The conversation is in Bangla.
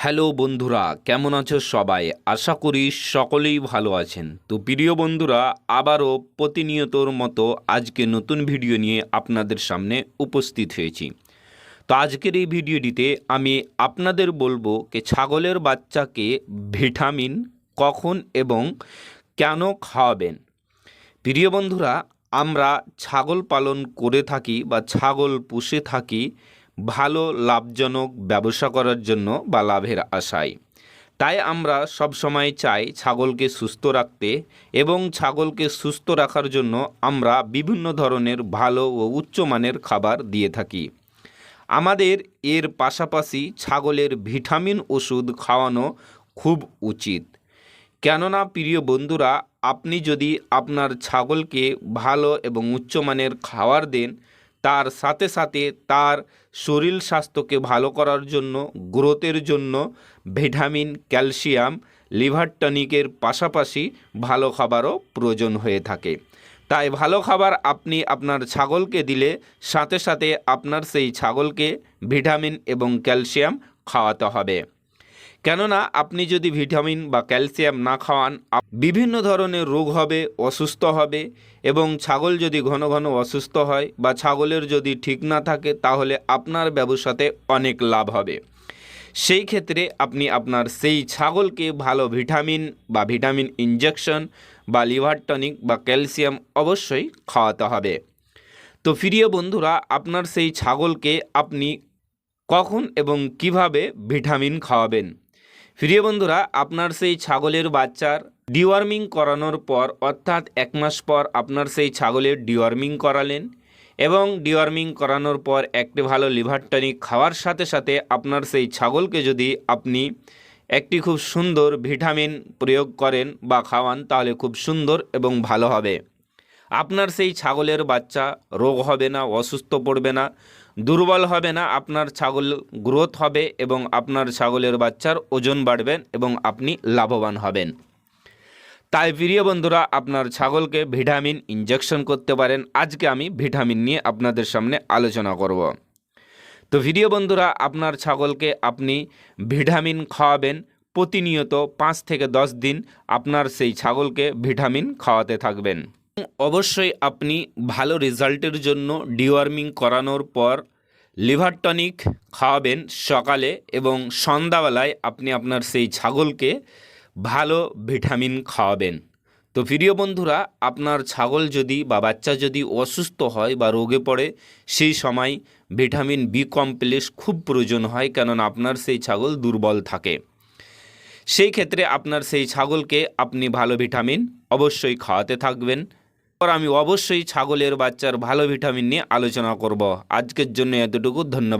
হ্যালো বন্ধুরা, কেমন আছো সবাই? আশা করি সকলেই ভালো আছেন। তো প্রিয় বন্ধুরা, আবারও প্রতিনিয়তর মতো আজকে নতুন ভিডিও নিয়ে আপনাদের সামনে উপস্থিত হয়েছি। তো আজকের এই ভিডিওটিতে আমি আপনাদের বলব যে ছাগলের বাচ্চাকে ভিটামিন কখন এবং কেন খাওয়াবেন। প্রিয় বন্ধুরা, আমরা ছাগল পালন করে থাকি বা ছাগল পুষে থাকি ভালো, লাভজনক ব্যবসা করার জন্য বা লাভের আশায়। তাই আমরা সব সময় চাই ছাগলকে সুস্থ রাখতে এবং ছাগলকে সুস্থ রাখার জন্য আমরা বিভিন্ন ধরনের ভালো ও উচ্চমানের খাবার দিয়ে থাকি। আমাদের এর পাশাপাশি ছাগলের ভিটামিন ওষুধ খাওয়ানো খুব উচিত। কেননা, প্রিয় বন্ধুরা, আপনি যদি আপনার ছাগলকে ভালো এবং উচ্চমানের খাবার দেন তার সাথে সাথে তার শরীর স্বাস্থ্যকে ভালো করার জন্য, গ্রোথের জন্য ভিটামিন, ক্যালসিয়াম, লিভার টনিকের পাশাপাশি ভালো খাবারও প্রয়োজন হয়ে থাকে। তাই ভালো খাবার আপনি আপনার ছাগলকে দিলে সাথে সাথে আপনার সেই ছাগলকে ভিটামিন এবং ক্যালসিয়াম খাওয়াতে হবে। কেননা আপনি যদি ভিটামিন বা ক্যালসিয়াম না খাওয়ান বিভিন্ন ধরনের রোগ হবে, অসুস্থ হবে এবং ছাগল যদি ঘন ঘন অসুস্থ হয় বা ছাগলের যদি ঠিক না থাকে, তাহলে আপনার ব্যবসাতে অনেক লাভ হবে। সেই ক্ষেত্রে আপনি আপনার সেই ছাগলকে ভালো ভিটামিন বা ভিটামিন ইঞ্জেকশন বা লিভার টনিক বা ক্যালসিয়াম অবশ্যই খাওয়াতে হবে। তো প্রিয় বন্ধুরা, আপনার সেই ছাগলকে আপনি কখন এবং কীভাবে ভিটামিন খাওয়াবেন? প্রিয় বন্ধুরা, আপনার সেই ছাগলের বাচ্চার ডিওয়ার্মিং করানোর পর, অর্থাৎ এক মাস পর আপনার সেই ছাগলের ডিওয়ার্মিং করালেন এবং ডিওয়ার্মিং করানোর পর একটি ভালো লিভার টনিক খাওয়ার সাথে সাথে আপনার সেই ছাগলকে যদি আপনি একটি খুব সুন্দর ভিটামিন প্রয়োগ করেন বা খাওয়ান, তাহলে খুব সুন্দর এবং ভালো হবে। আপনার সেই ছাগলের বাচ্চা রোগ হবে না, অসুস্থ পড়বে না। দুর্বল হবে না, আপনার ছাগল গ্রোথ হবে এবং আপনার ছাগলের বাচ্চার ওজন বাড়বেন এবং আপনি লাভবান হবেন। তাই প্রিয় বন্ধুরা, আপনার ছাগলকে ভিটামিন ইঞ্জেকশন করতে পারেন। আজকে আমি ভিটামিন নিয়ে আপনাদের সামনে আলোচনা করব। তো ভিডিও বন্ধুরা, আপনার ছাগলকে আপনি ভিটামিন খাওয়াবেন। প্রতিনিয়ত পাঁচ থেকে দশ দিন আপনার সেই ছাগলকে ভিটামিন খাওয়াতে থাকবেন। অবশ্যই আপনি ভালো রেজাল্টের জন্য ডিওয়ার্মিং করানোর পর লিভার টনিক খাওয়াবেন সকালে এবং সন্ধ্যাবেলায় আপনি আপনার সেই ছাগলকে ভালো ভিটামিন খাওয়াবেন। তো প্রিয় বন্ধুরা, আপনার ছাগল যদি বা বাচ্চা যদি অসুস্থ হয় বা রোগে পড়ে, সেই সময় ভিটামিন বি কমপ্লেক্স খুব প্রয়োজন হয় কেননা আপনার সেই ছাগল দুর্বল থাকে। সেই ক্ষেত্রে আপনার সেই ছাগলকে আপনি ভালো ভিটামিন অবশ্যই খাওয়াতে থাকবেন। আমি অবশ্যই ছাগলের বাচ্চার ভালো ভিটামিন নিয়ে আলোচনা করব। আজকের জন্য এতটুকু। ধন্যবাদ।